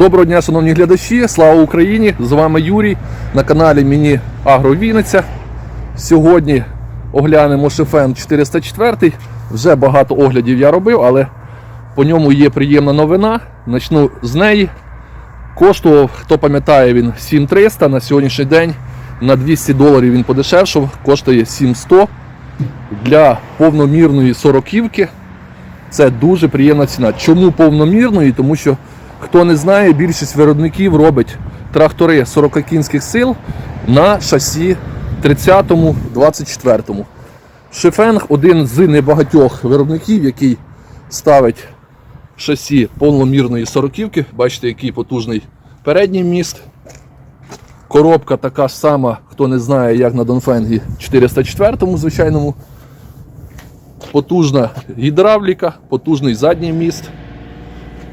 Доброго дня, шановні глядачі, слава Україні! З вами Юрій на каналі Міні Агро Вінниця. Сьогодні оглянемо Шефен 404. Вже багато оглядів я робив, але по ньому є приємна новина. Начну з неї. Коштував, хто пам'ятає, він 7300 на сьогоднішній день. На 200 доларів він подешевшав, коштує 7100 для повномірної сороківки. Це дуже приємна ціна. Чому повномірної? Тому що, хто не знає, більшість виробників робить трактори 40 кінських сил на шасі 30-му, 24-му. Шефенг один з небагатьох виробників, який ставить шасі повномірної сороківки. Бачите, який потужний передній міст. Коробка така ж сама, хто не знає, як на Донфенгі 404-му звичайному. Потужна гідравліка, потужний задній міст.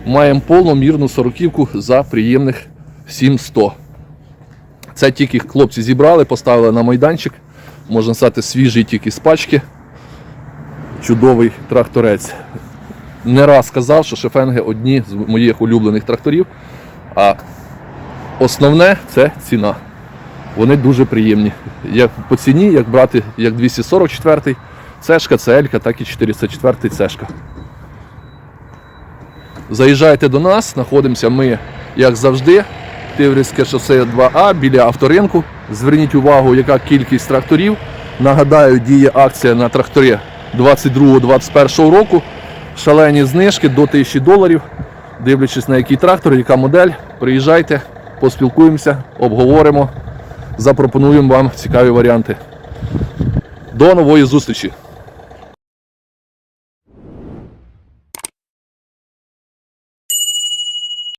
Маємо повномірну сороківку за приємних 7100. Це тільки хлопці зібрали, поставили на майданчик. Можна сказати, свіжий тільки з пачки. Чудовий тракторець. Не раз казав, що шефенги одні з моїх улюблених тракторів. А основне це ціна. Вони дуже приємні. Як по ціні, як брати як 244 цешка, це Елька, так і 404 цешка. Заїжджайте до нас, знаходимося ми, як завжди, Тиврівське шосе 2А біля авторинку. Зверніть увагу, яка кількість тракторів. Нагадаю, діє акція на тракторі 22-21 року. Шалені знижки до 1000 доларів. Дивлячись на який трактор, яка модель, приїжджайте, поспілкуємося, обговоримо, запропонуємо вам цікаві варіанти. До нової зустрічі!